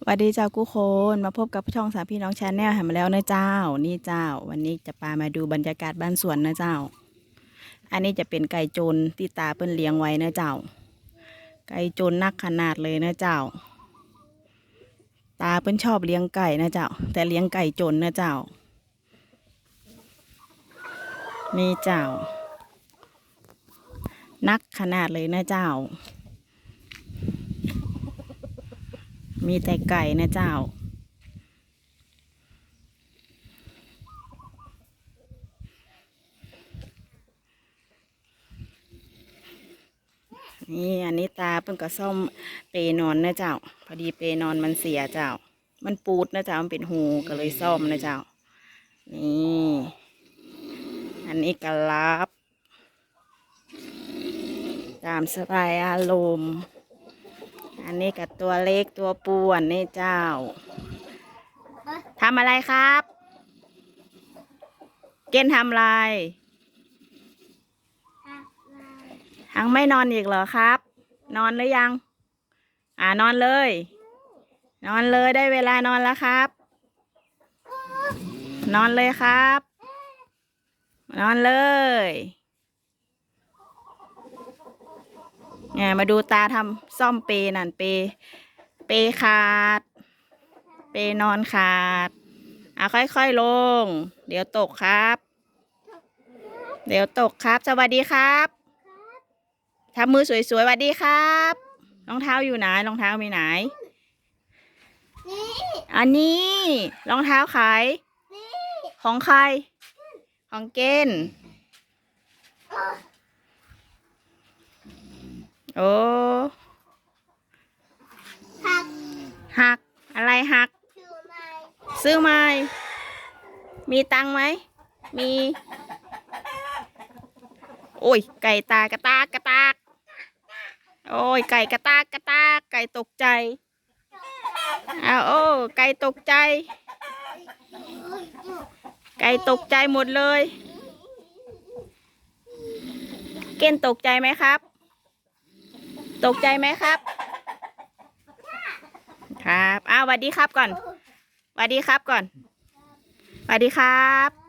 สวัสดีเจ้ากุคนมาพบกับช่องสามพี่น้องชาแนลแหมแล้วนะเจ้า นี่เจ้า วันนี้จะพามาดูบรรยากาศบ้านสวนนะเจ้า อันนี้จะเป็นไก่โจรที่ตาเปิ้นเลี้ยงไว้นะเจ้า ไก่โจรนักขนาดเลยนะเจ้า ตาเปิ้นชอบเลี้ยงไก่นะเจ้า แต่เลี้ยงไก่โจรนะเจ้า นี่เจ้า นักขนาดเลยนะเจ้า มีแต่ไก่นะเจ้า นี่อันนี้ตาเพิ่งก็ซ่อมเปนอนนะเจ้า พอดีเปนอนมันเสียเจ้า มันปูดนะเจ้ามันเป็นหูก็เลยซ่อมนะเจ้า นี่ อันนี้กระลับ ตามสไตล์อารมณ์ อันนี้กับตัวเล็กตัวป่วนนี่เจ้าทำอะไรครับ เกณฑ์ทำอะไรยังไม่นอนอีกเหรอครับ นอนหรือยัง อ่านอนเลย นอนเลยได้เวลานอนแล้วครับ นอนเลยครับ นอนเลย เนี่ยมาดูตาทำซ่อมเปนั่นเป เปขาด เปนอนขาดอะค่อยๆลง เดี๋ยวตกครับ เดี๋ยวตกครับ สวัสดีครับทำมือสวยๆสวัสดีครับรองเท้าอยู่ไหนรองเท้ามีไหนนี่อันนี้รองเท้าขายนี่ของใคร ของเกณ โอ้ผักหักอะไรหักชูไม้ซื้อไหมมีตังค์ไหม มี โอ้ย ไก่ตากระตากกระตาก โอ้ย ไก่กระตากกระตากไก่ตกใจอ้าวโอ้ไก่ตกใจ ไก่ตกใจหมดเลย เก้นตกใจไหมครับ ตกใจไหมครับ ครับ อ้าวสวัสดีครับก่อนสวัสดีครับก่อนสวัสดีครับ